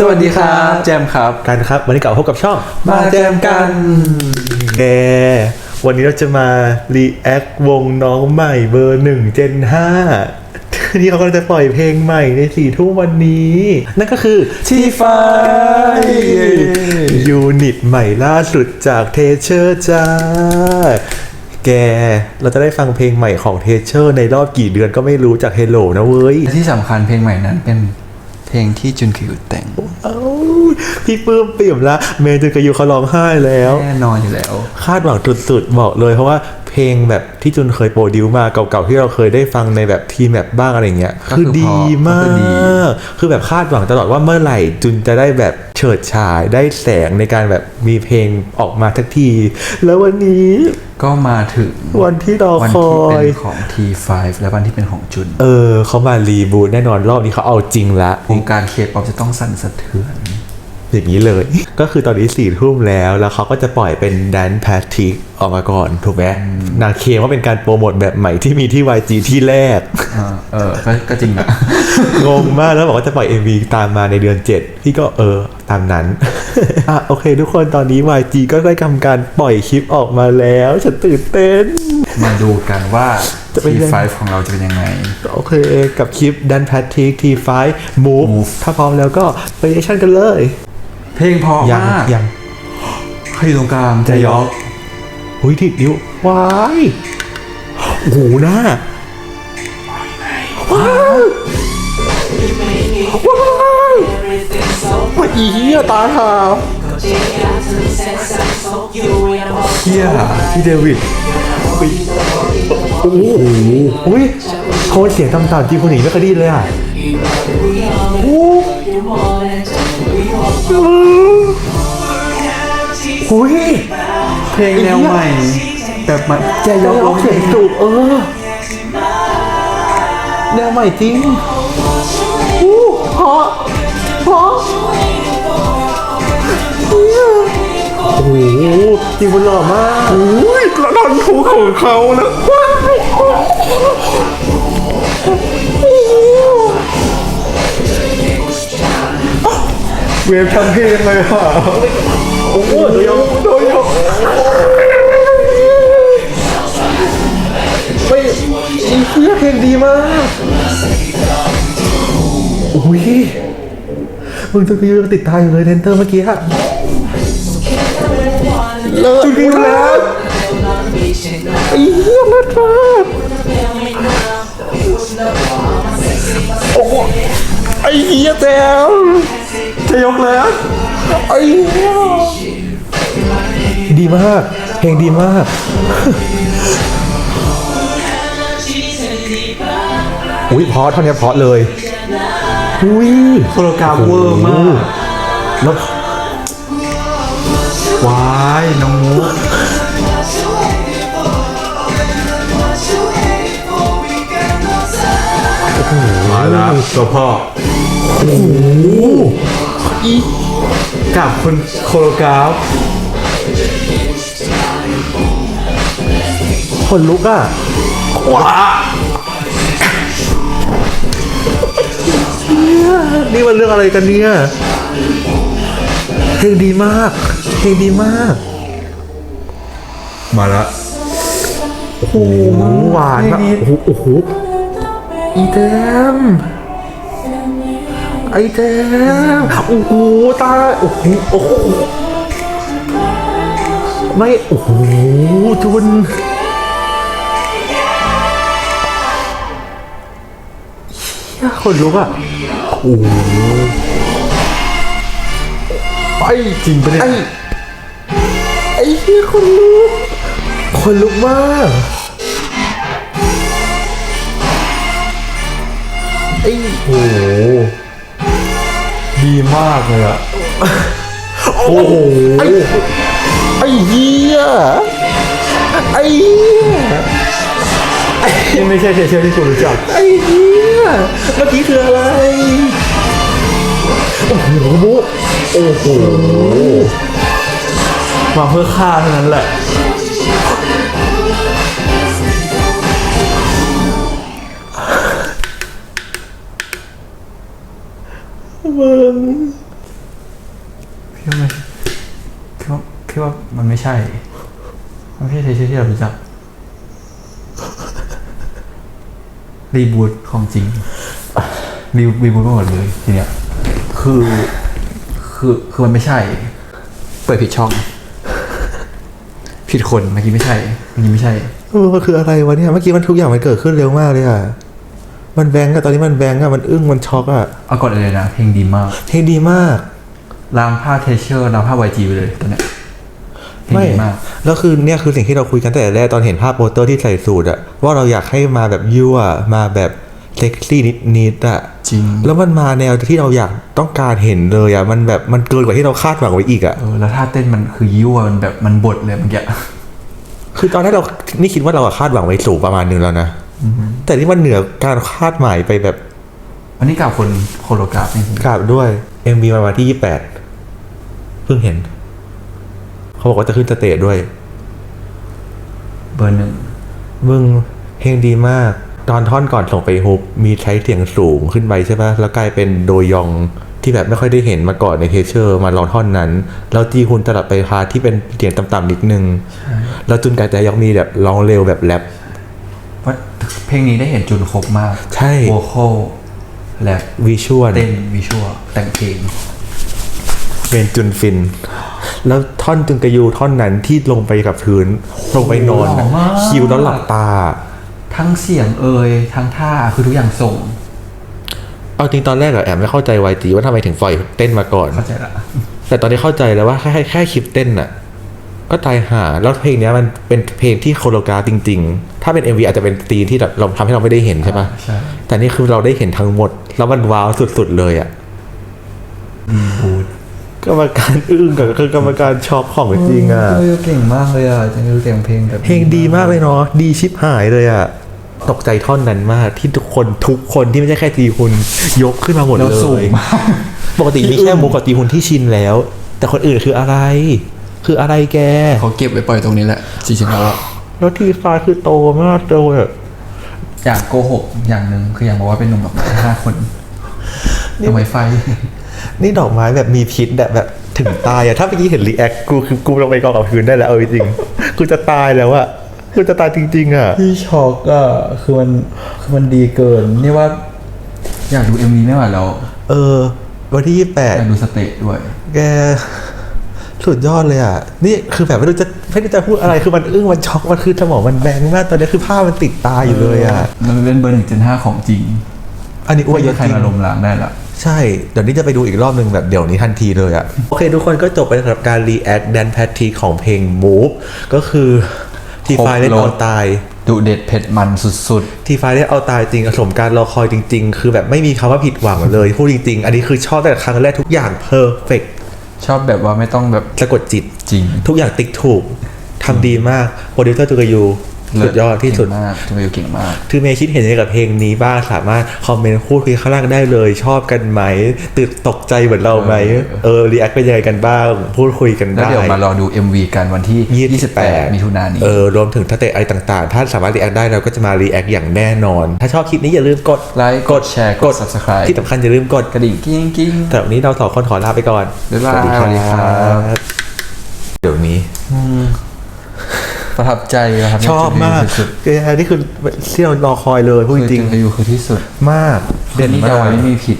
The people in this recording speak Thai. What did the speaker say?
สวัสดีครับ แจมครับกันครับ วันนี้กลับมาพบกับช่องมาแจมกันแกวันนี้เราจะมารีแอควงน้องใหม่เบอร์หนึ่งเจนห้าที่เขากำลังจะปล่อยเพลงใหม่ในสี่ทุ่มวันนี้ นั่นก็คือที่ไฟยูนิตใหม่ล่าสุดจากเทเชอร์จ้าแก เราจะได้ฟังเพลงใหม่ของเทเชอร์ในรอบกี่เดือนก็ไม่รู้จากเฮโลนะเว้ย ที่สำคัญเพลงใหม่นั้นเป็น เพลงที่จุนคิวแต่งเอ้าพี่ปลื้มปิ่มละเมย์จุนกบยูเขาร้องไห้แล้ว แน่นอนอยู่แล้ว คาดหวังสุดๆบอกเลยเพราะว่าเพ ลงแบบที่จุนเคยโปรดิวมาเก่าๆที่เราเคยได้ฟังในแบบทีมแบบบ้างอะไรเงี้ยก็คืคืออดีมาก็คือดีกคือแบบคาดหวังตลอดว่าเมื่อไหร่จุนจะได้แบบเฉิดฉายได้แสงในการแบบมีเพลงออกมาทักที แล้ววันนี้ก็มาถึงวันที่รอวันคอที่เป็ยนของ T5 และวันที่เป็นของจุน เออเขามารีบูทแน่นอนรอบนี้เขาเอาจริงละวงการเคป๊อปจะต้องสั่นสะเทือนอย่างนี้เลย ก็คือตอนนี้สี่ทุ่มแล้ว แล้วเขาก็จะปล่อยเป็นแดนแพทิก ออกมาก่อนถูกไหมนางเคลมว่าเป็นการโปรโมทแบบใหม่ที่มีที่ YG ที่แรก เออเออก็ก็จริงนะงงมากแล้วบอกว่าจะปล่อย MV ตามมาในเดือน 7 พี่ก็เออตามนั้น อะโอเค ทุกคนตอนนี้ YG ก็ได้ทำการปล่อยคลิปออกมาแล้ว ฉันตื่นเต้น มาดูกันว่าจะเป็นยัง T5 ของเราจะเป็นยังไง โอเค กับคลิป Dan Patrick T5 Move, Move ถ้าพร้อมแล้วก็ไปเอชั่นกันเลย เพลงเพอยังมากยังใครอยู่ตรงกลางจะยอก หุยทิดนิ้ววายโอ้โหหน้าว้าวว้าวว้าอีเหี้ยตาขาเฮียพี่เดวิดโอ้โหอุ้ยโทนเสียงต่ำๆจริงคนหนีไม่เคยได้ยินเลยอะโอ้โห้ย เพลงแนวใหม่แบบมันแจยกร้องเสียงสูบเออ แนวใหม่จริงอู้เพราะเพราะโอ้โหจริงมันหล่อมากโอ้ยกระดอนถูของเขานะเวฟทำเพลงเลยค่ะ โอ้โหโดยองโดยอง ไม่อีเหี้ยเพลงดีมากอุ้ยมึงจะยืนติดตาอยู่เลยเทนเตอร์เมื่อกี้อะเลิศจุดวิวแล้วไอ้เหี้ยเลิศมากโอ้โหไอ้เหี้ยแจ๋วจะยกแล้วไอ้เหี้ย ดีมาก เพลงดีมาก อุ้ยเพราะเท่านี้เพราะเลย อุ้ยโคโรกราฟเวอร์มากแล้ววายน้องมุกมาแล้วตัวพ่อโอ้โหอีกับคุณโคโรกราฟ คนลุกอะว้านี่มันเรื่องอะไรกันเนี่ยเพลงดีมากเพลงดีมาก มาละโอ้โหหวานมากโอ้โหโอ้โหอีแดมไอแดมโอ้โหตาโอ้โหโอ้โหไม่โอ้โหจุน เฮียคนลุกอะโอ้โหไปจริงปะเนี่ยไอไอเฮียคนลุกคนลุกมากไอ้โอ้โหดีมากเลยอะโอ้โหไอ้ไอ้เหี้ยไอ้เหี้ยนี่ไม่ใช่เทเชอร์ที่คุณรู้จักไอ้เหี้ย เมื่อกี้คืออะไร โอ้โหโอ้โห มาเพื่อฆ่าเท่านั้นแหละ มึงคิดว่าไม่พี่ว่ามันไม่ใช่ มันไม่ใช่เทเชอร์ที่เรารู้จัก รีบูทของจริงรีรีบูทมาหมดเลยทีเนี้ยคือคือคือมันไม่ใช่ เปิดผิดช่อง ผิดคนเมื่อกี้ไม่ใช่เมื่อกี้ไม่ใช่เออมันคืออะไรวะเนี่ยเมื่อกี้มันทุกอย่างมันเกิดขึ้นเร็วมากเลยอะมันแบงก์อะตอนนี้มันแบงก์อะมันอึ้งมันช็อกอะเอาก่อนเลยนะเพลงดีมากเพลงดีมากล้างผ้าเทเชอร์ล้างผ้าไวจีไปเลยตอนเนี้ย เพลงไม่ดีมาก แล้วคือเนี่ยคือสิ่งที่เราคุยกันตั้งแต่แรกตอนเห็นภาพโปสเตอร์ที่ใส่สูทอะว่าเราอยากให้มาแบบยั่วมาแบบเซ็กซี่นิดๆอะจริง แล้วมันมาแนวที่เราอยากต้องการเห็นเลยอะมันแบบมันเกินกว่าที่เราคาดหวังไว้อีกอะเออแล้วท่าเต้นมันคือยั่วมันแบบมันบดเลยเมื่อกี้คือตอนแรกเรานี่คิดว่าเราอะคาดหวังไว้สูงประมาณนึงแล้วนะแต่นี่มันเหนือการคาดหมายไปแบบวันนี้กับคนโคโรกราฟนี่คือกราบด้วย MV มาวันที่ยี่แปดเพิ่งเห็น เขาบอกว่าจะขึ้นสเตจด้วย เบอร์หนึ่งมึงเพลงดีมาก ตอนท่อนก่อนส่งไปฮุบมีใช้เสียงสูงขึ้นไปใช่ปะแล้วกลายเป็นโดยองที่แบบไม่ค่อยได้เห็นมาก่อนในเทเชอร์มาลองท่อนนั้น แล้วจีฮุนตลับไปพาร์ทที่เป็นเสียงต่ำๆนิดนึง แล้วจุนกายแต่ยองมีแบบร้องเร็วแบบแรปว่าเพลงนี้ได้เห็นจุนครบมาก ใช่โวคอลแรปวิชวลเต้นวิชวลแต่งเพลง เป็นจุนฟิน แล้วท่อนจุนกายูท่อนนั้นที่ลงไปกับพื้นลงไปนอนหล่อะอมากคิวแล้วหลับตา ทั้งเสียงเอ่ยทั้งท่าคือทุกอย่างส่ง เอาจริงตอนแรกอะแอบไม่เข้าใจวายจีว่าทำไมถึงปล่อยเต้นมาก่อน เข้าใจละแต่ตอนนี้เข้าใจแล้วว่าแค่แค่แค่คลิปเต้นอะก็ตายหา แล้วเพลงเนี้ยมันเป็นเพลงที่โคโรกราฟจริง ๆ ถ้าเป็น MV อาจจะเป็นตีนที่แบบเราทำให้เราไม่ได้เห็นใช่ปะใช่ แต่นี่คือเราได้เห็นทั้งหมด แล้วมันว้าวสุดๆเลยอะบูด กรรมการอึ้งกับคือกรรมการช็อกของจริงอะเออเก่งมากเลยอะจังเลยแต่งเพลงแบบเพลงดีมากเลยเนาะดีชิบหายเลยอะตกใจท่อนนั้นมากที่ทุกคนทุกคนที่ไม่ใช่แค่ตีคุณยกขึ้นมาหมดแล้วเลสูงยมากปกติมีแค่มุกกับตีคุณที่ชินแล้ว แต่คนอื่นคืออะไร คืออะไรแกเขาเก็บไว้ปล่อยตรงนี้แหละจริงๆแล้วอะแล้วทีฟ้าคือโตมากโตแบบอยากโกหกอย่างหนึ่งคืออยากบอกว่าเป็นหนุ่มแบบห้าคนทำไมไฟ นี่ดอกไม้แบบมีพิษแบบแบบถึงตายอะถ้าเมื่อกี้เห็นรีแอคกูคือกูลงไปกองกับพื้นได้แล้วเอาจริงๆกูจะตายแล้วอะกูจะตายจริง ๆอะพี่ช็อกอะคือมันคือมันดีเกิน นี่ว่า อยากดูเอ็มวีไม่ไหวแล้วเออ วันที่ยี่แปดอยากดูสเตจด้วย แกสุดยอดเลยอะนี่คือแบบไม่รู้จะไม่รู้จะพูดอะไรคือมันอึ้งมันช็อกมันคือสมองมันแบงค์มากตอนนี้คือภาพมันติดตาอยู่เลยอะมันเป็นเบอร์หนึ่งเจนห้าของจริง อันนี้อวยเยไม่อะมีใครจริงมาลมล้างได้ละ ใช่ เดี๋ยวนี้จะไปดูอีกรอบหนึ่งแบบเดี๋ยวนี้ทันทีเลยอะโอเค ทุกคนก็จบไปสำหรับการ react แดนแพททีของเพลง Move ก็คือทีไฟเล่นเอาตายดุเด็ดเผ็ดมันสุดทีไฟได้เอาตายจริงสมการรอคอยจริง ๆ คือแบบไม่มีคำว่าผิดหวังเลย พูดจริง ๆ อันนี้คือชอบแต่ครั้งแรกทุกอย่างเพอร์เฟกๆชอบแบบว่าไม่ต้องแบบสะกดจิตจริง ทุกอย่างติ๊กถูกทำดีมากโปรดิวเซอร์ตูกายู สุดยอดที่สุดเก่งมากทูเมลเก่งมากคือเมย์คิดเห็นยังไงกับเพลงนี้บ้างสามารถคอมเมนต์พูดคุยข้างล่างได้เลย ชอบกันไหมตื่นตกใจเหมือนเราไหมเออเออรีแอคเป็นยังไงกันบ้าง พูดคุยกันแล้วได้เดี๋ยวมารอดู MV กันวันที่ 28 มิถุนายนนี้เออรวมถึงถ้าเตะอะไรต่างๆ ถ้าสามารถรีแอคได้เราก็จะมารีแอคอย่างแน่นอน ถ้าชอบคลิปนี้อย่าลืมกดไลค์กดแชร์กด subscribe ที่สำคัญอย่าลืมกดกระดิ่งกิ้งกิ้งแต่วันนี้เราสองคนขอลาไปก่อนบ๊ายบายสวัสดีคสวัสดีครัรับ เดี๋ยวนี้ ประทับใจนะครับชอบมากสุดแกนี่คือที่เรารอคอยเลยพูดๆจริงคือคือคือที่สุดๆมาก เด่นนี่มาเดาวกไม่มีผิด